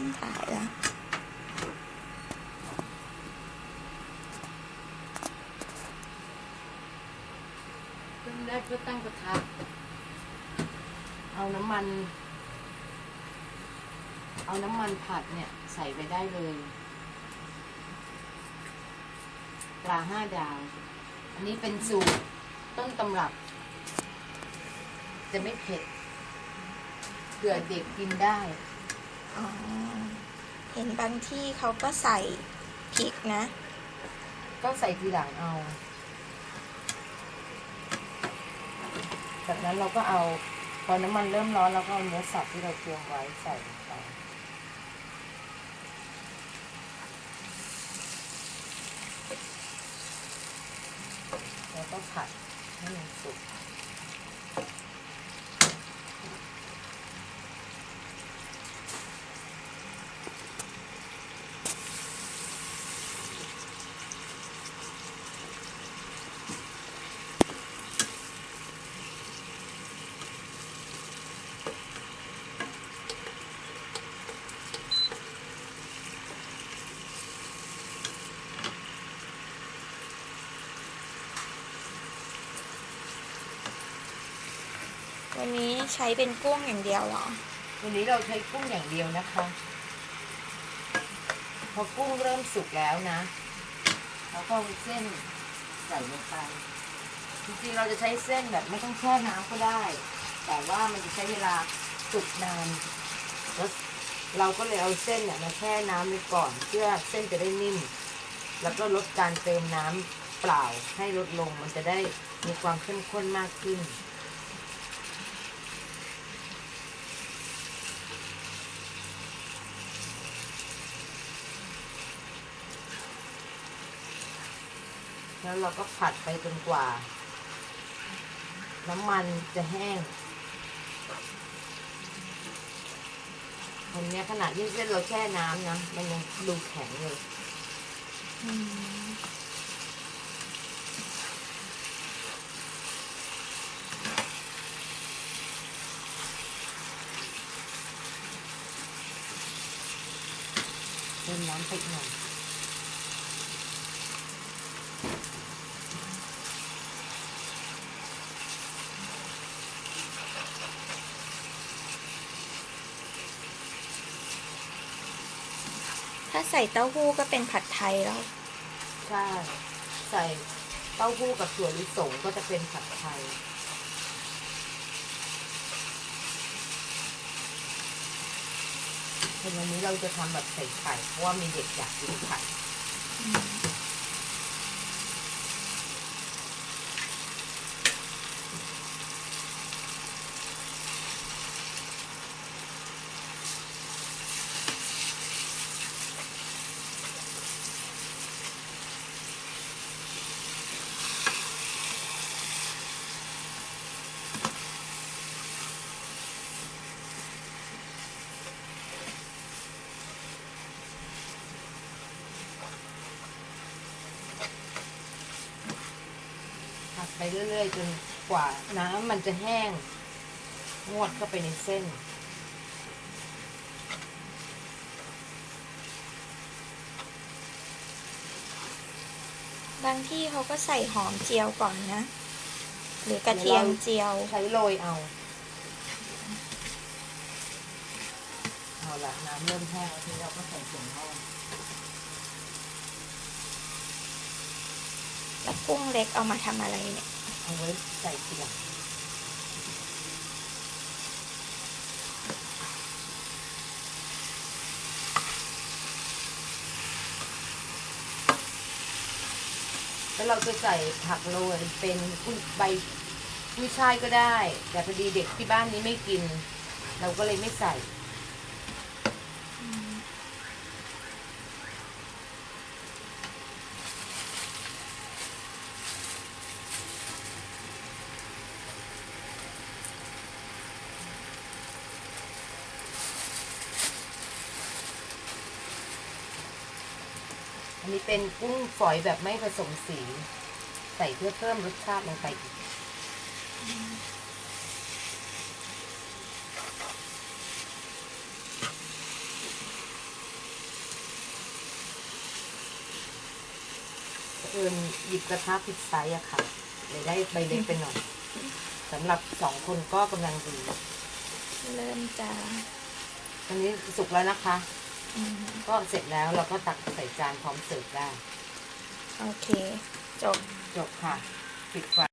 ริ่มถ่ายแล้วเริ่มแรกก็ตั้งกระทะเอาน้ำมัน เอาน้ำมันผัดเนี่ย ใส่ไปได้เลยปลาห้าดาว อันนี้เป็นสูตรต้นตำรับ จะไม่เผ็ดเผื่อเด็กกินได้ เห็นบางที่เขาก็ใส่พริกนะ ก็ใส่ทีหลังเอาจากนั้นเราก็เอาพอน้ำมันเริ่มร้อนเราก็เอาเนื้อสัตว์ที่เราเตรียมไว้ใส่ลงไปแล้วก็ผัดให้มันสุก วันนี้ใช้เป็นกุ้งอย่างเดียวเหรอ วันนี้เราใช้กุ้งอย่างเดียวนะคะ พอกุ้งเริ่มสุกแล้วนะแล้วก็เอาเส้นใส่ลงไป จริงๆเราจะใช้เส้นแบบไม่ต้องแช่น้ำก็ได้ แต่ว่ามันจะใช้เวลาสุกนานแล้วเราก็เลยเอาเส้นเนี่ยมาแช่น้ำไว้ก่อนเพื่อเส้นจะได้นิ่ม แล้วก็ลดการเติมน้ำเปล่าให้ลดลงมันจะได้มีความเข้มข้นมากขึ้น แล้วเราก็ผัดไปจนกว่า น้ำมันจะแห้งวันนี้ขนาดที่เส้นเราแช่น้ำนะ มันยังดูแข็งเลยเติมน้ำไปอีกหน่อย ถ้าใส่เต้าหู้ก็เป็นผัดไทยแล้ว ใช่ ใส่เต้าหู้กับถั่วลิสงก็จะเป็นผัดไทยเป็นวันนี้เราจะทำแบบใส่ไข่เพราะว่ามีเด็กอยากกินไข่ ผัดไปเรื่อยๆ จนกว่าน้ำมันจะแห้ง งวดเข้าไปในเส้น บางที่เขาก็ใส่หอมเจียวก่อนนะ หรือกระเทียมเจียว ใช้โรยเอา เอาละน้ำเริ่มแห้งแล้วทีนี้เราก็ใส่ถั่วงอก แล้ว กุ้งเล็กเอามาทำอะไรเนี่ย เอาไว้ใส่ทีหลังแล้วเราจะใส่ผักโรยเป็นกุ้ยใบกุ้ยช่ายก็ได้ แต่พอดีเด็กที่บ้านนี้ไม่กิน เราก็เลยไม่ใส่ อันนี้เป็นกุ้งฝอยแบบไม่ผสมสี ใส่เพื่อเพิ่มรสชาติลงไปอีกเอิญหยิบกระทะผิดไซส์อะค่ะเลยได้ใบเล็กไปหน่อยสำหรับสองคนก็กำลังดี เริ่มจ้าอันนี้สุกแล้วนะคะ ก็เสร็จแล้วเราก็ตักใส่จานพร้อมเสิร์ฟได้ โอเค จบ จบค่ะ ปิดไฟ